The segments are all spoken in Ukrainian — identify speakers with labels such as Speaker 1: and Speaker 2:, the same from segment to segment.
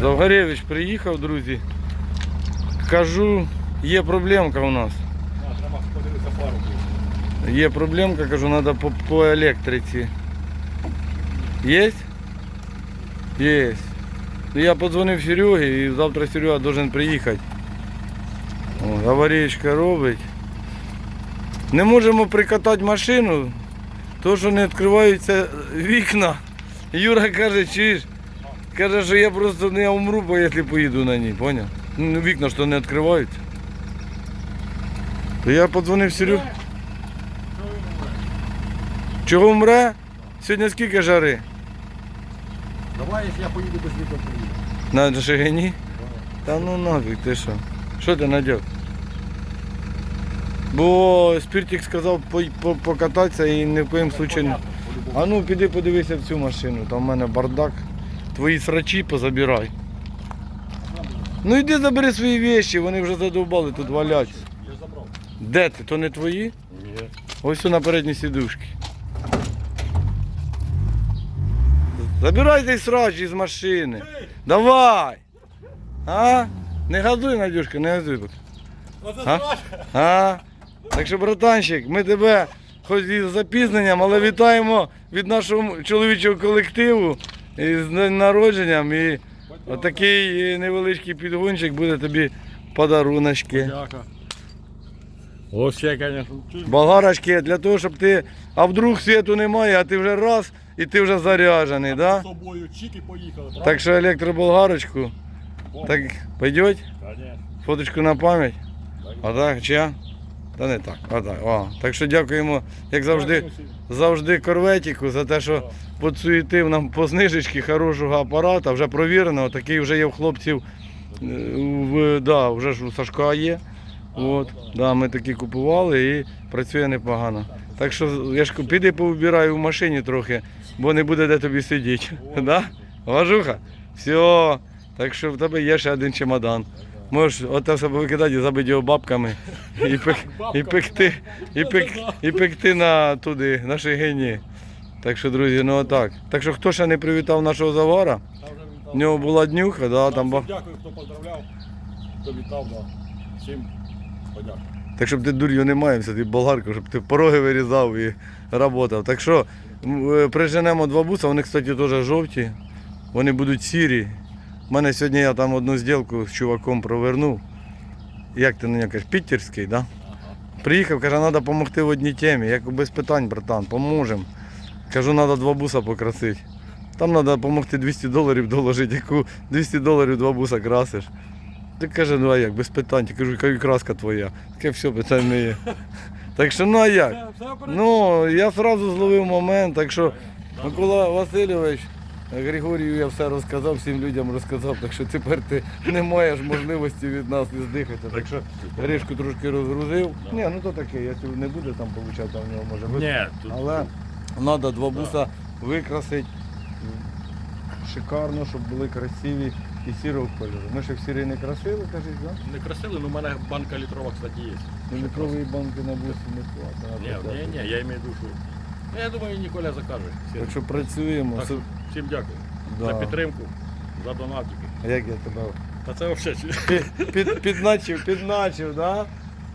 Speaker 1: Завгаревич приїхав, друзі. Кажу, є проблемка у нас. Є проблемка, кажу, треба по, по електриці. Є? Є. Ну, Я подзвонив Серегі і завтра Серега должен приїхати. Аварійка робить. Не можемо прикатати машину, тому що не відкриваються вікна. Юра каже, чуєш, каже, що я просто не умру, бо якщо поїду на ній, поняв? Ну, вікна ж то не відкриваються. То я подзвонив Серегу. Чого вмре? Сьогодні скільки жари?
Speaker 2: Давай, якщо я поїду без вікон, поїду.
Speaker 1: На Шигині? Та ну нафіг, ти що? Що ти надяг? Бо спіртик сказав по- по- покататися і ні в коїм случаю. не- А ну піди подивися в цю машину, там в мене бардак. Твої срачі позабирай. Ну йди забери свої вещи, вони вже задовбали тут валяться.
Speaker 2: Я забрав.
Speaker 1: Де ти? То не твої?
Speaker 2: Ні.
Speaker 1: Ось на передній сідушці. Забирай цей срач із машини. Давай. А? Не газуй, Надюшка, не газуй.
Speaker 2: Оце
Speaker 1: А? А? Так що, братанчик, ми тебе хоч з запізненням, але вітаємо від нашого чоловічого колективу із днем народженням. І отакий невеличкий підгончик буде тобі подаруночки.
Speaker 2: Дяка. Ось ще, звісно.
Speaker 1: Болгарочки для того, щоб ти. А вдруг світу немає, а ти вже раз і ти вже заряджений, да?
Speaker 2: З собою чик і поїхали, правда?
Speaker 1: Так що електроболгарочку. Так пойдет?
Speaker 2: Конечно.
Speaker 1: Фоточку на пам'ять. А так, чия? Та не так. А так. О. Так що дякуємо, як завжди, завжди корветику за те, що подсуетив нам по знижечки хорошого апарата, вже провіреного. Такий вже є в хлопців. е, В, да, вже ж у Сашка є. От, да, ми такі купували і працює непогано. Так що я ж піди повибирай в машині трохи, бо не буде де тобі сидіти. Да? Важуха? Все. Так що в тебе є ще один чемодан. Можеш оте себе викидати і забити його бабками і, пек, і, пекти, і, пек, і пекти на туди, на Шигині. Так що, друзі, ну отак. Так що хто ще не привітав нашого завара, в нього була днюха, да,
Speaker 2: Там
Speaker 1: ба-
Speaker 2: Дякую, хто поздравляв, хто вітав, да. Всім подякую.
Speaker 1: Так щоб ти дур'ю не маємося, ти болгарку, щоб ти пороги вирізав і працював. Так що е, приженемо два буса, вони, кстати, теж жовті, вони будуть сірі. У мене сьогодні я там одну зділку з чуваком провернув. Як ти на нього кажеш, Пітерський, да? Приїхав, каже, треба допомогти в одній темі. Я кажу, без питань, братан, поможемо. Кажу, треба два буса покрасити. Там треба допомогти 200 доларів доложити, яку 200 доларів два буса красиш. Ти каже, ну а як, без питань. Я кажу, яка краска твоя. Таке все, питань не є. Так що ну а як? Ну, я одразу зловив момент, так що Микола Васильович, Григорію я все розказав, всім людям розказав, так що тепер ти не маєш можливості від нас не здихати. Так що Гришку трошки розгрузив. Ні, ну то таке, якщо не буде там получати, там в нього може бути.
Speaker 2: Ні, тут
Speaker 1: Але треба два буса викрасити шикарно, щоб були красиві і сірого кольору. Ми ще в сірий не красили, кажуть, да?
Speaker 2: не красили, але у мене банка літрова, кстати, є.
Speaker 1: Ну, літрової банки на бусі не хватить.
Speaker 2: Ні, ні, ні, я маю душу. Ну, Я думаю, Ніколя закаже. Всім.
Speaker 1: Так що працюємо.
Speaker 2: Так, всім дякую
Speaker 1: да.
Speaker 2: за підтримку, за донатики.
Speaker 1: Як я тебе
Speaker 2: Та це взагалі.
Speaker 1: під, під, підначив, підначив, да?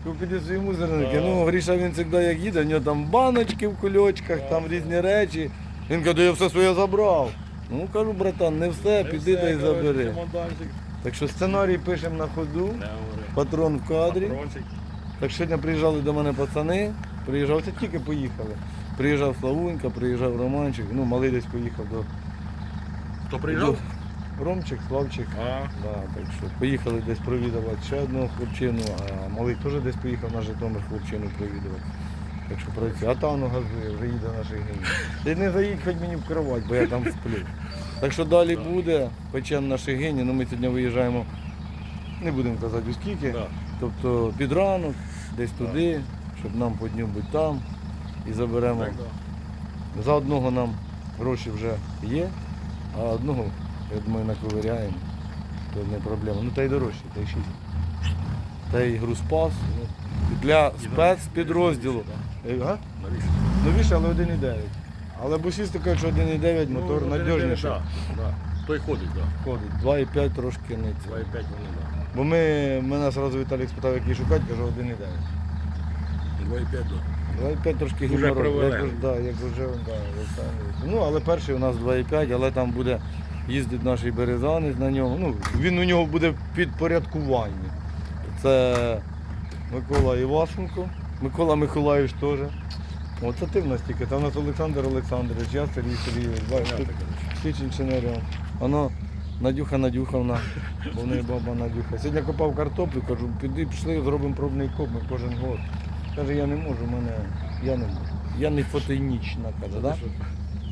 Speaker 1: Купити свої музерники.
Speaker 2: Да.
Speaker 1: Ну, Гріша він завжди як їде, в нього там баночки в кульочках, там різні речі. Він каже, я все своє забрав. Ну кажу, братан, не все, піди та й забери. Так що сценарій пишемо на ходу,
Speaker 2: Не говори.
Speaker 1: патрон в кадрі.
Speaker 2: Патрончик.
Speaker 1: Так сьогодні приїжджали до мене пацани, приїжджав, це тільки поїхали. Приїжджав Славунька, приїжджав Романчик, ну малий десь поїхав до
Speaker 2: Хто приїжджав?
Speaker 1: до Ромчик, Славчик.
Speaker 2: А,
Speaker 1: Да, так що поїхали десь провідувати ще одного хлопчину, а малий теж десь поїхав на Житомир хлопчину провідувати. Так що працює. А там ну, газує, вже їде на Шигині. Ти не заїдь хоч мені в кровать, бо я там сплю. Так що далі буде, печем на Шигині, ну ми сьогодні виїжджаємо, не будемо казати у скільки.
Speaker 2: да.
Speaker 1: Тобто під ранок, десь туди, щоб нам по дню бути там і заберемо.
Speaker 2: Да.
Speaker 1: За одного нам гроші вже є, а одного, я думаю, наковиряємо. То не проблема. Ну та й дорожче, та й 6. Та й грузпас. ну, Для спецпідрозділу. Га? Новіше, але 1,9. Але бусісти кажуть, що 1,9 мотор
Speaker 2: Ну,
Speaker 1: надіжніший.
Speaker 2: да, да. Той ходить, так.
Speaker 1: Ходить. 2,5 трошки не ці.
Speaker 2: 2,5 вони, так.
Speaker 1: Бо ми, мене одразу Віталік спитав, який шукати, кажу, 1,9.
Speaker 2: 2,5, так.
Speaker 1: 2,5 трошки
Speaker 2: Уже
Speaker 1: гімнорой.
Speaker 2: провели.
Speaker 1: Як, уже- да, як вже, да, Олександр. Ну, але перший у нас 2,5, але там буде їздить наш березанець на ньому. Ну, він у нього буде підпорядкування. Це Микола Івасенко, Микола Миколаївич теж. Оце ти в нас тільки. Там у нас Олександр Олександрович, я Сергій Сергійович. Бачиш, тут всі. Воно Надюха Надюховна, бо в неї баба Надюха. Сьогодні копав картоплю, кажу, піди, пішли, зробимо пробний коп, ми кожен год. Каже, я не можу, мене, я не можу. Я не фотогенічна, каже, да?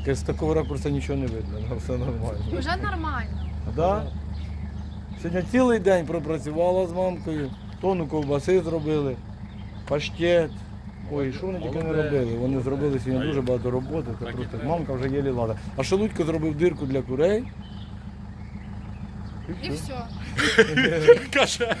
Speaker 1: Каже, з такого ракурсу нічого не видно, ну, все нормально.
Speaker 3: Вже нормально.
Speaker 1: Да? Сьогодні цілий день пропрацювала з мамкою, тонну ковбаси зробили, паштет. Ой, що вони тільки не робили? Вони зробили сьогодні дуже багато роботи. Це просто мамка вже єлі лада. А Шелудько зробив дирку для курей.
Speaker 3: І все.
Speaker 2: Каже,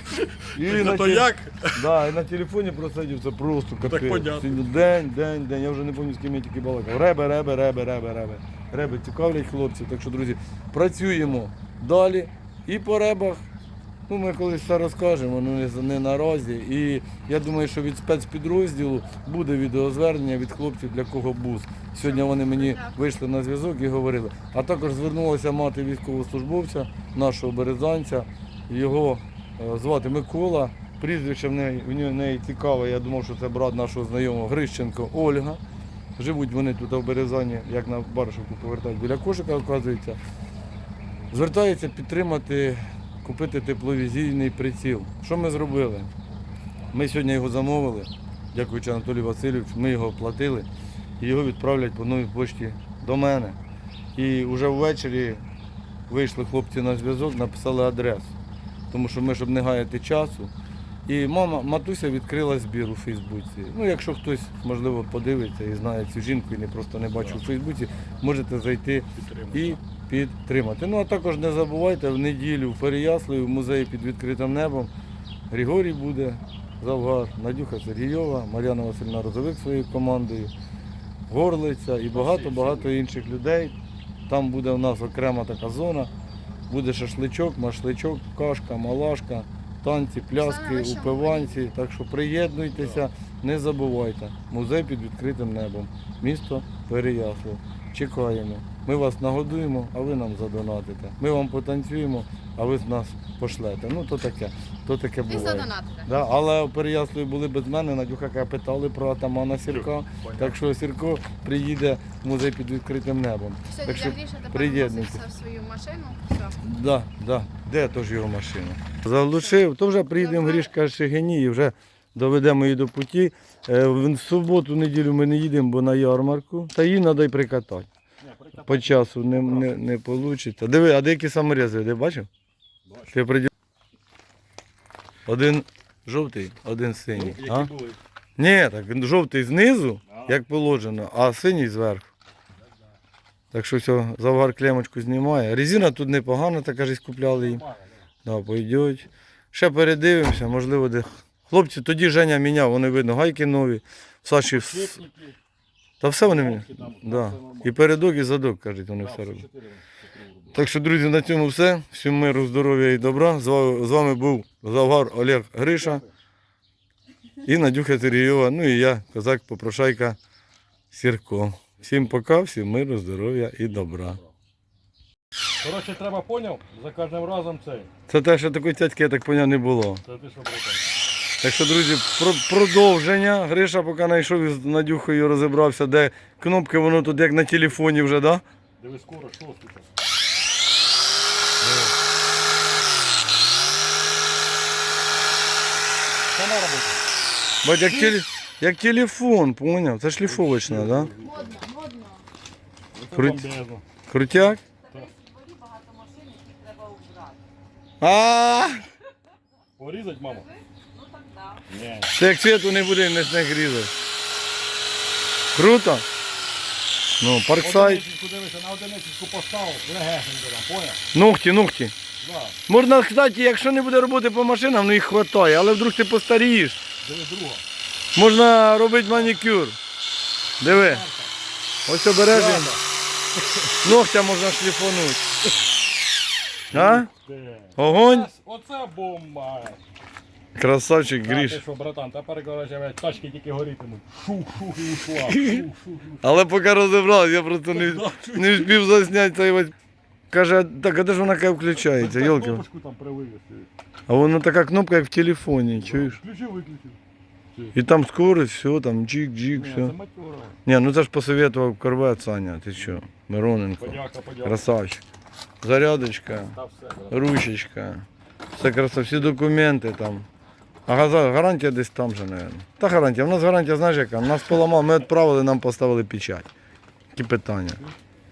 Speaker 1: І на,
Speaker 2: то як?
Speaker 1: да, і на телефоні просидів, це просто капець.
Speaker 2: понятно.
Speaker 1: Сьогодні День, день, день. Я вже не пам'ятаю, з ким я тільки балакав. Ребе, ребе, ребе, ребе, ребе. Ребе цікавлять хлопці. Так що, друзі, працюємо далі і по ребах. Ну, ми колись все розкажемо, ну не, не наразі. І я думаю, що від спецпідрозділу буде відеозвернення від хлопців, для кого бус. Сьогодні вони мені вийшли на зв'язок і говорили. А також звернулася мати військовослужбовця, нашого березанця. Його е, звати Микола. Прізвище в неї, в неї- цікаве, я думав, що це брат нашого знайомого Грищенко Ольга. Живуть вони тут в Березані, як на Баршівку повертають біля кошика, оказується. Звертається підтримати, купити тепловізійний приціл. Що ми зробили? Ми сьогодні його замовили, дякуючи Анатолію Васильовичу, ми його оплатили і його відправлять по новій пошті до мене. І вже ввечері вийшли хлопці на зв'язок, написали адресу. Тому що ми, щоб не гаяти часу. І мама, матуся відкрила збір у Фейсбуці. Ну, якщо хтось, можливо, подивиться і знає цю жінку і не просто не бачив у Фейсбуці, можете зайти і підтримати. Ну а також не забувайте в неділю в Переяславі в музеї під відкритим небом Григорій буде, Завгар, Надюха Сергійова, Мар'яна Васильівна Розовик своєю командою, Горлиця і багато-багато інших людей. Там буде у нас окрема така зона. Буде шашличок, машличок, кашка, малашка, танці, пляски, упиванці. Так що приєднуйтеся, не забувайте. Музей під відкритим небом. Місто Переяслав. Чекаємо. Ми вас нагодуємо, а ви нам задонатите. Ми вам потанцюємо, а ви нас пошлете. Ну то таке, то таке
Speaker 3: І
Speaker 1: буває.
Speaker 3: задонатите.
Speaker 1: Да, але в Переяславі були без мене, Надюха каже, питали про атамана Сірка. Так що Сірко приїде в музей під відкритим небом.
Speaker 3: Сьогодні
Speaker 1: Так що
Speaker 3: для Гріша тепер
Speaker 1: приєднуйтесь.
Speaker 3: виноситься в свою машину. Все.
Speaker 1: Да, да. Де то ж його машина? Заглушив, то вже приїдемо Грішка Шигині і вже доведемо її до путі. Е, В суботу, неділю ми не їдемо, бо на ярмарку. Та її треба й прикатати. По часу не, не, не вийде. Диви, а деякі саморези, де бачив? Ти приділ... Один жовтий, один синій. А?
Speaker 2: Були?
Speaker 1: Ні, так він жовтий знизу,
Speaker 2: А.
Speaker 1: як положено, а синій зверху. Так що все, завгар клемочку знімає. Резина тут непогана, така ж купляли їм. Да, пойдуть. Ще передивимося, можливо, де. Хлопці, тоді Женя міняв, вони видно, гайки нові. Саші. Та все вони
Speaker 2: там,
Speaker 1: Да. І передок, і задок, кажуть, вони все роблять. Так що, друзі, на цьому все. Всім миру, здоров'я і добра. З вами, з вами був Завгар Олег Гриша і Надюха Сергійова. Ну і я, козак Попрошайка Сірко. Всім пока, всім миру, здоров'я і добра.
Speaker 2: Коротше, треба поняв, за кожним разом цей.
Speaker 1: Це те, що такої цяцьки, я так поняв, не було.
Speaker 2: Це ти що, братан?
Speaker 1: Так що, друзі, про- продовження. Гриша поки знайшов із Надюхою розібрався, де кнопки, воно тут як на телефоні вже, да?
Speaker 2: Диви скоро, що тут? Сама робота.
Speaker 1: Бать, як, теле, як телефон, поняв? Це шліфовочна, да?
Speaker 3: Модно, модно.
Speaker 2: Це
Speaker 1: Круть.
Speaker 2: бомбезно.
Speaker 1: Крутяк? А,
Speaker 2: Порізать, мама?
Speaker 1: Це як світу не буде, не сніг різати. Круто? Ну, парксайд.
Speaker 2: Одиничку дивися, на одиничку поставив, легесенько там, поняв?
Speaker 1: Ногті, ногті.
Speaker 2: Да.
Speaker 1: Можна, кстати, якщо не буде роботи по машинам, ну їх вистачає, але вдруг ти постарієш.
Speaker 2: Диви друга.
Speaker 1: Можна робити манікюр. Диви. Ось обережно. Ногтя можна шліфанути. А? Огонь?
Speaker 2: Оце бомба.
Speaker 1: Красавчик Гріш.
Speaker 2: що, братан, тепер короче, тачки тільки горітимуть. Шух-шух і ушла. Шух-шух.
Speaker 1: Але поки розібрав, я просто не, не встиг засняти цей ось. Каже, так а де ж вона каже включається, йолки.
Speaker 2: Кнопочку там прививести.
Speaker 1: А воно така кнопка, як в телефоні, чуєш?
Speaker 2: Включив, виключив.
Speaker 1: І там скорость, все, там джик-джик,
Speaker 2: Ні,
Speaker 1: все.
Speaker 2: це.
Speaker 1: Ні, ну це ж посоветував корвет, Саня, ти що? Мироненко.
Speaker 2: Подяка, подяка.
Speaker 1: Красавчик. Зарядочка,
Speaker 2: Та все, брат.
Speaker 1: ручечка. Все красиво, всі документи там. А газа- гарантія десь там же, мабуть. Та гарантія. У нас гарантія, знаєш яка? Нас поламав, ми відправили, нам поставили печать. Які питання.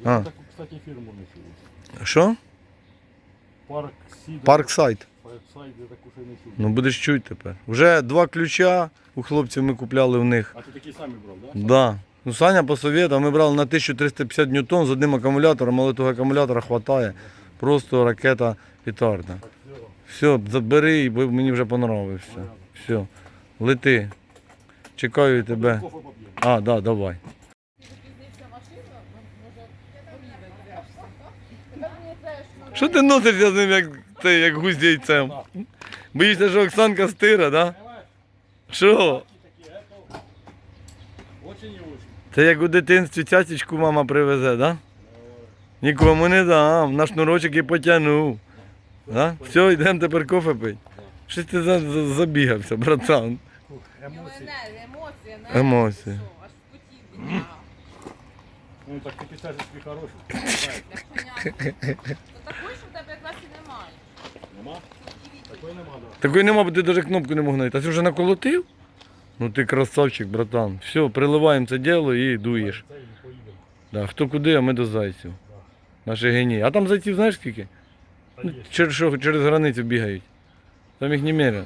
Speaker 2: Я
Speaker 1: А.
Speaker 2: таку, кстати, фірму не чув.
Speaker 1: Що?
Speaker 2: Парк Сіда.
Speaker 1: Парксайд.
Speaker 2: Парксайд, я таку ще не чув.
Speaker 1: Ну будеш чути тепер. Вже два ключа у хлопців ми купляли в них.
Speaker 2: А ти такі самі брав, да?
Speaker 1: Да. Ну, Саня посоветував, ми брали на 1350 ньютон з одним акумулятором, але того акумулятора вистачає. Просто ракета петарда.
Speaker 2: Все.
Speaker 1: Забери, бо мені вже понравився. Все, лети. Чекаю тебе. А, да, давай. Що ти носишся з ним, як, ти, як гусь яйцем? Боїшся, що Оксанка стира, да? Що? Це як у дитинстві цяцечку мама привезе, да? Нікому не дам, на шнурочок і потягнув. Да? Все, йдемо тепер кофе пити. Щось ти за, за- забігався, братан.
Speaker 2: Емоції.
Speaker 3: енергія, емоції,
Speaker 1: Емоції.
Speaker 3: Аж.
Speaker 2: Ну так ти писаєш свій хороший.
Speaker 3: Для коня. То такої, що в тебе якраз і немає.
Speaker 2: Нема? Такої нема, да.
Speaker 1: Такої нема, бо ти навіть кнопку не мог знайти. А ти вже наколотив? Ну ти красавчик, братан. Все, приливаємо це діло і дуєш.
Speaker 2: Це і поїдемо.
Speaker 1: Да, хто куди, а ми до зайців. Наші генії. А там зайців знаєш скільки? Через, що, через границю бігають. Там їх немерено.